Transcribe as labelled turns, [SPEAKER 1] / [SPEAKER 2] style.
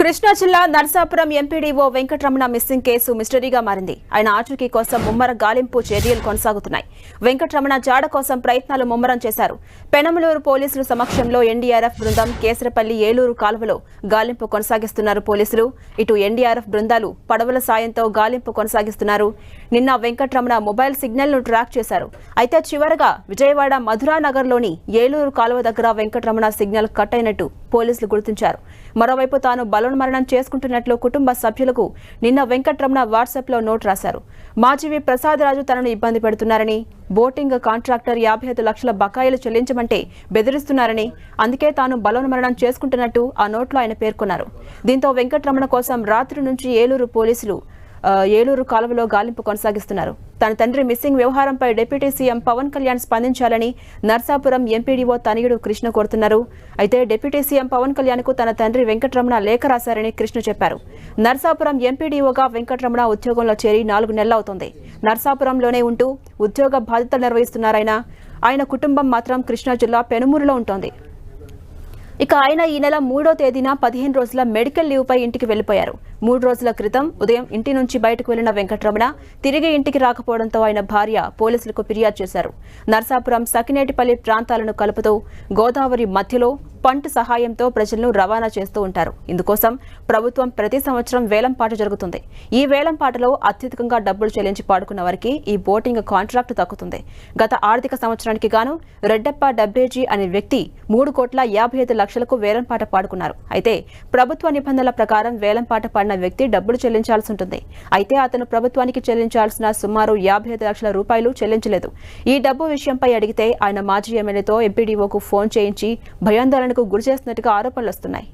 [SPEAKER 1] కృష్ణా జిల్లా Narsapuram MPDO Venkataramana missing case మిస్టరీగా మారింది. ఆయన ఆచూకీ కోసం ముమ్మర గాలింపు చర్యలు కొనసాగుతున్నాయి. వెంకటరమణ జాడ కోసం ప్రయత్నాలు ముమ్మరం చేశారు. పెనమలూరు పోలీసుల సమక్షంలో ఎన్డీఆర్ఎఫ్ బృందం కేసరపల్లి ఏలూరు కాలువలో గాలింపు కొనసాగిస్తున్నారు పోలీసులు. ఇటు ఎన్డీఆర్ఎఫ్ బృందాలు పడవల సాయంతో గాలింపు కొనసాగిస్తున్నారు. నిన్న వెంకటరమణ మొబైల్ సిగ్నల్ను ట్రాక్ చేశారు. అయితే చివరగా విజయవాడ మధురానగర్లోని ఏలూరు కాలువ దగ్గర వెంకటరమణ సిగ్నల్ కట్ అయినట్టు పోలీసులు గుర్తించారు. మరోవైపు తాను మరణం చేసుకుంటున్నట్లు కుటుంబ సభ్యులకు నిన్న వెంకట్రమణ వాట్సాప్లో నోట్ రాశారు. మాజీవి ప్రసాదరాజు తనను ఇబ్బంది పెడుతున్నారని బోటింగ్ కాంట్రాక్టర్ యాభై ఐదు లక్షల బకాయిలు చెల్లించమంటే బెదిరిస్తున్నారని అందుకే తాను బలోన్మరణం చేసుకుంటున్నట్టు ఆ నోట్లో ఆయన పేర్కొన్నారు. దీంతో వెంకట్రమణ కోసం రాత్రి నుంచి ఏలూరు పోలీసులు ఏలూరు కాలువలో గాలింపు కొనసాగిస్తున్నారు. తన తండ్రి మిస్సింగ్ వ్యవహారంపై డిప్యూటీ సీఎం పవన్ కళ్యాణ్ స్పందించాలని నర్సాపురం ఎంపీడీఓ తనయుడు కృష్ణ కోరుతున్నారు. అయితే డిప్యూటీ సీఎం పవన్ కళ్యాణ్కు తన తండ్రి వెంకటరమణ లేఖ రాశారని కృష్ణ చెప్పారు. నర్సాపురం ఎంపీడీఓగా వెంకటరమణ ఉద్యోగంలో చేరి నాలుగు నెలలవుతోంది. నర్సాపురంలోనే ఉంటూ ఉద్యోగ బాధ్యతలు నిర్వహిస్తున్నారాయన. ఆయన కుటుంబం మాత్రం కృష్ణా జిల్లా పెనుమూరులో ఉంటోంది. ఇక ఆయన ఈ నెల మూడో తేదీన పదిహేను రోజుల మెడికల్ లీవ్ పై ఇంటికి వెళ్ళిపోయారు మూడు రోజుల క్రితం ఉదయం ఇంటి నుంచి బయటకు వెళ్ళిన వెంకటరమణ తిరిగి ఇంటికి రాకపోవడంతో ఆయన భార్య పోలీసులకు ఫిర్యాదు చేశారు. నర్సాపురం సకినేటిపల్లి ప్రాంతాలను కలుపుతూ గోదావరి మధ్యలో పంట్ సహాయంతో ప్రజలను రవాణా చేస్తూ ఉంటారు. ఇందుకోసం ప్రభుత్వం ప్రతి సంవత్సరం వేలంపాట జరుగుతుంది. ఈ వేలంపాటలో అత్యధికంగా డబ్బులు చెల్లించి పాడుకున్న వారికి ఈ బోటింగ్ కాంట్రాక్ట్ దక్కుతుంది. గత ఆర్థిక సంవత్సరానికి గాను రెడ్డప్ప డబ్బేజీ అనే వ్యక్తి మూడు కోట్ల యాభై ఐదు లక్షలకు వేలంపాట పాడుకున్నారు. అయితే ప్రభుత్వ నిబంధనల ప్రకారం వేలంపాట పాడిన వ్యక్తి డబ్బులు చెల్లించాల్సి ఉంటుంది. అయితే అతను ప్రభుత్వానికి చెల్లించాల్సిన సుమారు యాభై ఐదు లక్షల రూపాయలు చెల్లించలేదు. ఈ డబ్బు విషయంపై అడిగితే ఆయన మాజీ ఎమ్మెల్యేతో ఎంపీడీఓకు ఫోన్ చేయించి ఆందోళనకు గురి చేస్తున్నట్టుగా ఆరోపణలు వస్తున్నాయి.